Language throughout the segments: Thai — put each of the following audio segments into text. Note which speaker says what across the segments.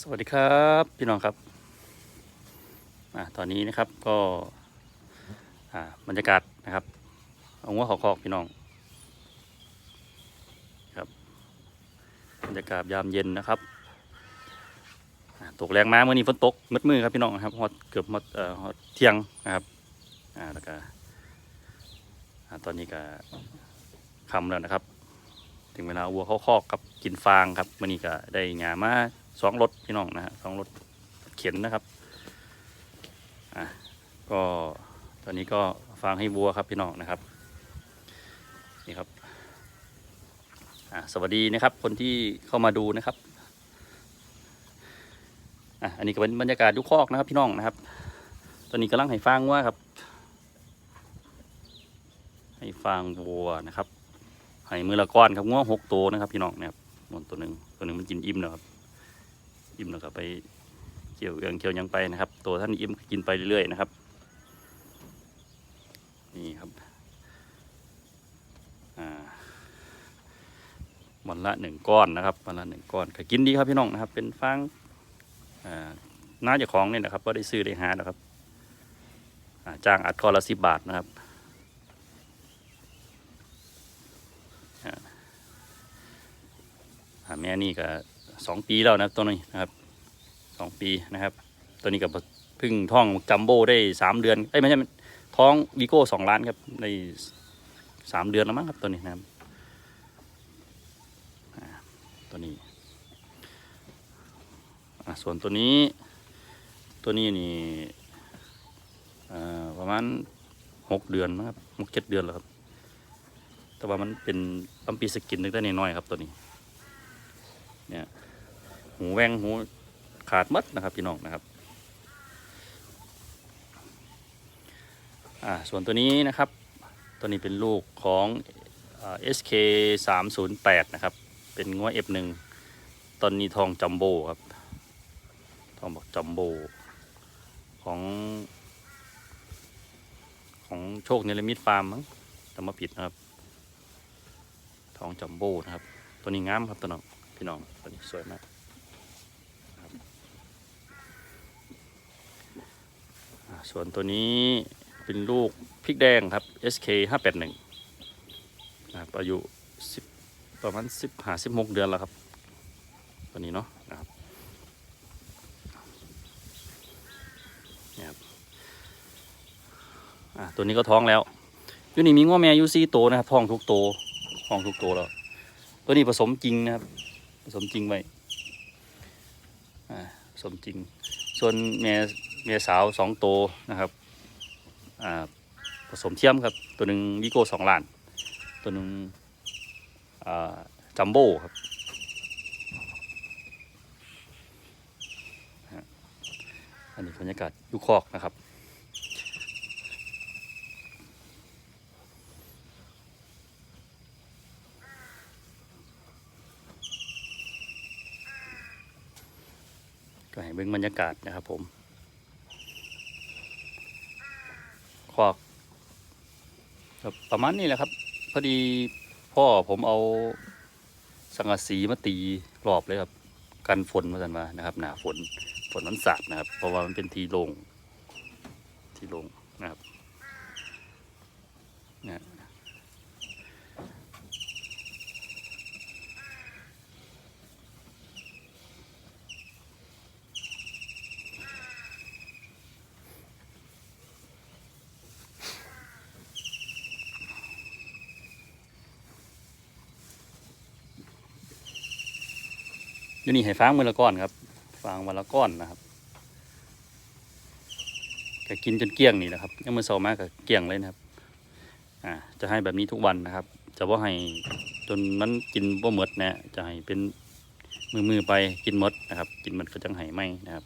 Speaker 1: สวัสดีครับพี่น้องครับอ่าตอนนี้นะครับก็อ่าบรรยากาศนะครับเอาหัวขอคอกพี่น้องครับบรรยากาศยามเย็นนะครับตกแรงมาเมื่อนี้ฝนตกมืดมือครับพี่น้องครับฮอดเกือบฮอดเอ่อฮอดเที่ยงนะครับอ่าแล้วก็อ่าตอนนี้ก็คำแล้วนะครับ ถึงเวลาวัวเข้าคอกครับกินฟางครับมื่อนี้ก็ได้หญ้ามา สองรถพี่น้องนะฮะสองรถเข็นนะครับอะก็ตอนนี้ก็ฟางให้วัวครับพี่น้องนะครับนี่ครับอะสวัสดีนะครับ คนที่เข้ามาดูนะครับอะอันนี้ก็เป็นบรรยากาศยุคอกนะครับพี่น้องนะครับ ตอนนี้กำลังให้ฟางว่าครับให้ฟางวัวนะครับให้มือละก้อนครับง้อหกตัวนะครับ พี่น้องนะครับหมดตัวหนึ่งตัวหนึ่งมันกินอิ่มแล้วครับ อิ่มแล้วก็ไปเกี่ยวเอืองเกี่ยวยังไปนะครับ ตัวท่านอิ่มกินไปเรื่อยๆนะครับ นี่ครับอ่าวันละหนึ่งก้อนนะครับวันละหนึ่งก้อนก็กินดีครับพี่น้องนะครับ เป็นฟางอ่าน่าจะของเนี่ยนะครับว่าได้ซื้อได้หานะครับจ้างอัดก้อนละสิบบาทนะครับอ่าแม่นี่ก็ สองปีแล้วนะตัวนี้นะครับสองปีนะครับ ตัวนี้ก็เพึ่งท้องจัมโบ้ได้สามเดือนเอ้ยไม่ใช่ท้องวีโก้สองล้านครับในสามเดือนแล้วมั้งครับตัวนี้นะครับตัวนี้อ่าส่วนตัวนี้ตัวนี้นี่ประมาณหกเดือนมั้งครับหกเจ็ดเดือนแล้วครับ แต่ว่ามันเป็นปั๊มปีสกินนึกได้น้อยครับตัวนี้เนี่ย หูแวงหูขาดหมดนะครับพี่น้องนะครับอ่าส่วนตัวนี้นะครับ ตัวนี้เป็นลูกของเอ่า SK 3 0 8นะครับ เป็นงัว F1 ตอนนี้ทองจัมโบ้ครับ ทองบอกจัมโบ้ของของโชคเนลมิตฟาร์มมั้งจำมาผิดนะครับ ทองจัมโบ้นะครับ ตัวนี้งามครับตัวน้องพี่น้องตัวนี้สวยมากครับอ่า ส่วนตัวนี้เป็นลูกพริกแดงครับ SK 581นะครับอายุ10ประมาณ10หา16เดือนแล้วครับ ตัวนี้เนาะนะครับเนี่ยครับอ่าตัวนี้ก็ท้องแล้วอยู่นี่มีง้อแม่อยูซีโตนะครับท้องทุกโตท้องทุกโตแล้ว ตัวนี้ผสมจริงนะครับ ผสมจริงไว้อ่าผสมจริง ส่วนเมีย เมียสาวสองโตวนะครับผสมเทียมครับ ตัวหนึ่งวิโก้สองล้าน ตัวหนึ่งจัมโบ้ครับอันนี้บรรยากาศยุคคอกนะครับก็ให้เบิ่งบรรยากาศนะครับผมคอก ครับประมาณนี้แหละครับ พอดีพ่อผมเอาสังกะสีมาตีรอบเลยครับ กันฝนมาสันมานะครับ หนาฝนฝนมันสาดนะครับ เพราะว่ามันเป็นทีลง ทีลงนะครับเนี่ย อยู่นี่ให้ฟางมือละก้อนครับ ฟางวันละก้อนนะครับก็กินจนเกลี้ยงนี่นะครับยังมือเสามากก็เกลี้ยงเลยนะครับ อ่า จะให้แบบนี้ทุกวันนะครับ จะว่าให้จนมันกินบ่หมดนะจะให้เป็นมือมือๆไปกินหมดนะครับ กินหมดก็จังให้ไม่นะครับ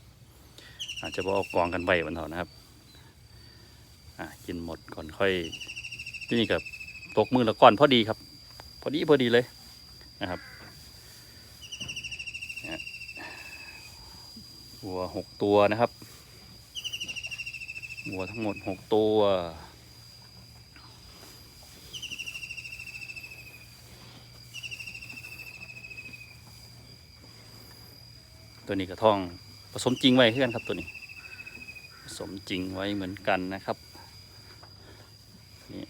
Speaker 1: อาจจะว่าเอากองกันไปวันเถอะนะครับ อ่า กินหมดก่อนค่อย ที่นี่กับตกมือละก้อนพอดีครับ พอดีพอดีเลยนะครับ วัวหกตัวนะครับวัวทั้งหมดหกตัว ตัวนี้กระท่องผสมจริงไว้เพื่อนครับตัวนี้ ผสมจริงไว้เหมือนกันนะครับ นี่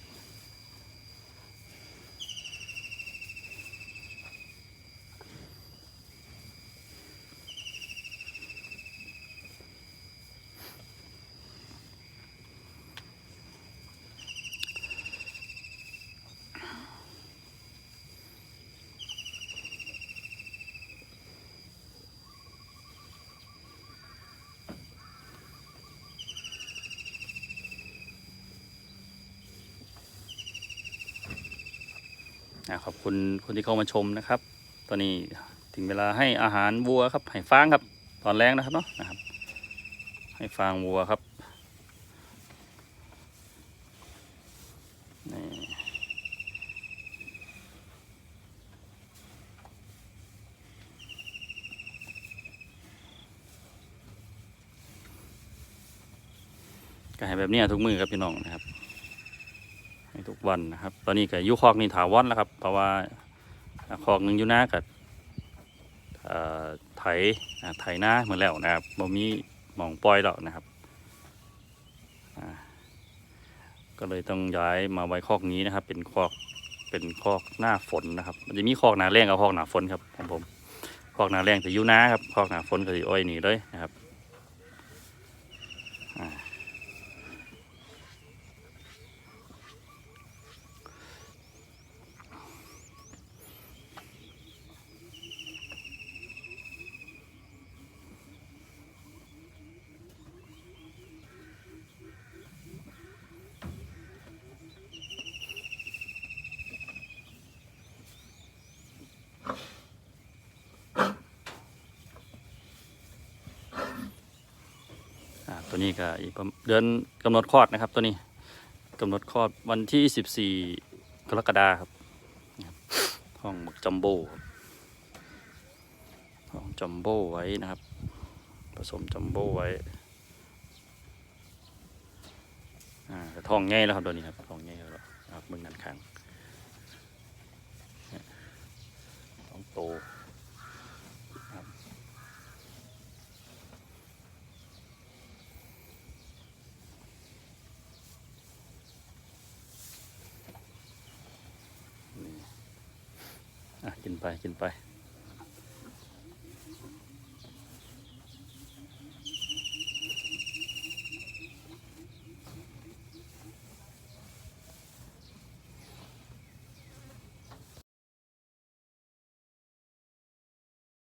Speaker 1: อ่าขอบคุณคนที่เข้ามาชมนะครับ ตอนนี้ถึงเวลาให้อาหารวัวครับให้ฟางครับ ตอนแรกนะครับเนาะนะครับ ให้ฟางวัวครับนี่ก็ให้แบบนี้ทุกมือครับพี่น้องนะครับ วันนะครับ ตอนนี้ก็อยุคอกนี่ถาวรแล้วครับ เพราะว่าคอกหนึ่งอยู่หน้ากับไถไถหน้าเหมือนแล้วนะครับบ่มีหมองปล่อยแล้วนะครับก็เลยต้องย้ายมาไว้คอกนี้นะครับ เป็นคอกเป็นคอกหน้าฝนนะครับ มันจะมีคอกหนาแรงกับคอกหนาฝนครับของผมคอกหนาแรงจะอยู่น้าครับคอกหนาฝนก็จะอ้อยหนีเลยนะครับ ตัวนี้ก็อีกเดือนกำหนดคลอดนะครับตัวนี้กำหนดคลอดวันที่ 14 กรกฎาคมครับห้องจัมโบ้ห้องจัมโบ้ไว้นะครับ ผสมจัมโบ้ไว้แต่ท้องง่ายแล้วครับตัวนี้ครับท้องง่ายแล้วครับมึงนันขังท้องโต กินไปกินไป